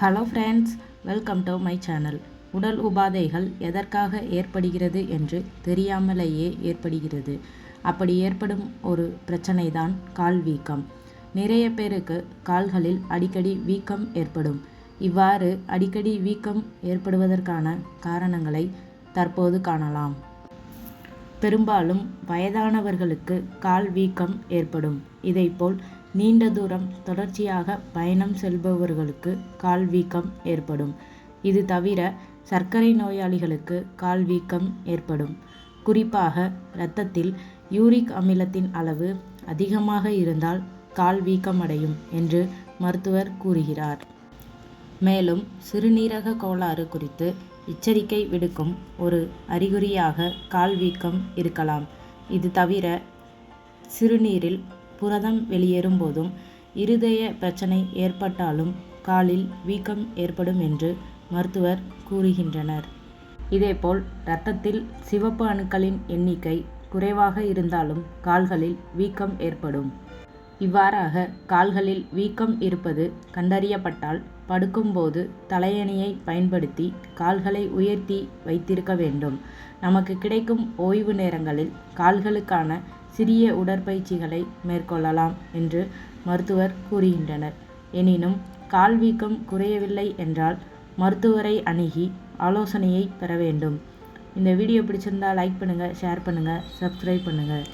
Hello friends welcome to my channel உடல் உபாதைகள் எதற்காக ஏற்படுகிறது என்று தெரியாமலேயே ஏற்படுகிறது. அப்படி ஏற்படும் ஒரு பிரச்சனை தான் கால் வீக்கம். நிறைய பேருக்கு கால்களில் அடிக்கடி வீக்கம் ஏற்படும். இவ்வாறு அடிக்கடி வீக்கம் ஏற்படுவதற்கான காரணங்களை தற்போது காணலாம். பெரும்பாலும் வயதானவர்களுக்கு கால் வீக்கம் ஏற்படும். இதைப்போல் நீண்ட தூரம் தொடர்ச்சியாக பயணம் செல்பவர்களுக்கு கால் வீக்கம் ஏற்படும். இது தவிர சர்க்கரை நோயாளிகளுக்கு கால் வீக்கம் ஏற்படும். குறிப்பாக இரத்தத்தில் யூரிக் அமிலத்தின் அளவு அதிகமாக இருந்தால் கால் வீக்கம் அடையும் என்று மருத்துவர் கூறுகிறார். மேலும் சிறுநீரக கோளாறு குறித்து எச்சரிக்கை விடுக்கும் ஒரு அறிகுறியாக கால் வீக்கம் இருக்கலாம். இது தவிர சிறுநீரில் புரதம் வெளியேறும் போதும் இருதய பிரச்சனை ஏற்பட்டாலும் காலில் வீக்கம் ஏற்படும் என்று மருத்துவர் கூறுகின்றனர். இதேபோல் இரத்தத்தில் சிவப்பு அணுக்களின் எண்ணிக்கை குறைவாக இருந்தாலும் கால்களில் வீக்கம் ஏற்படும். இவ்வாறாக கால்களில் வீக்கம் இருப்பது கண்டறியப்பட்டால் படுக்கும்போது தலையணியை பயன்படுத்தி கால்களை உயர்த்தி வைத்திருக்க வேண்டும். நமக்கு கிடைக்கும் ஓய்வு நேரங்களில் கால்களுக்கான சிறிய உடற்பயிற்சிகளை மேற்கொள்ளலாம் என்று மருத்துவர் கூறுகின்றனர். எனினும் கால் வீக்கம் குறையவில்லை என்றால் மருத்துவரை அணுகி ஆலோசனையை பெற வேண்டும். இந்த வீடியோ பிடிச்சிருந்தால் லைக் பண்ணுங்கள் ஷேர் பண்ணுங்கள் சப்ஸ்கிரைப் பண்ணுங்கள்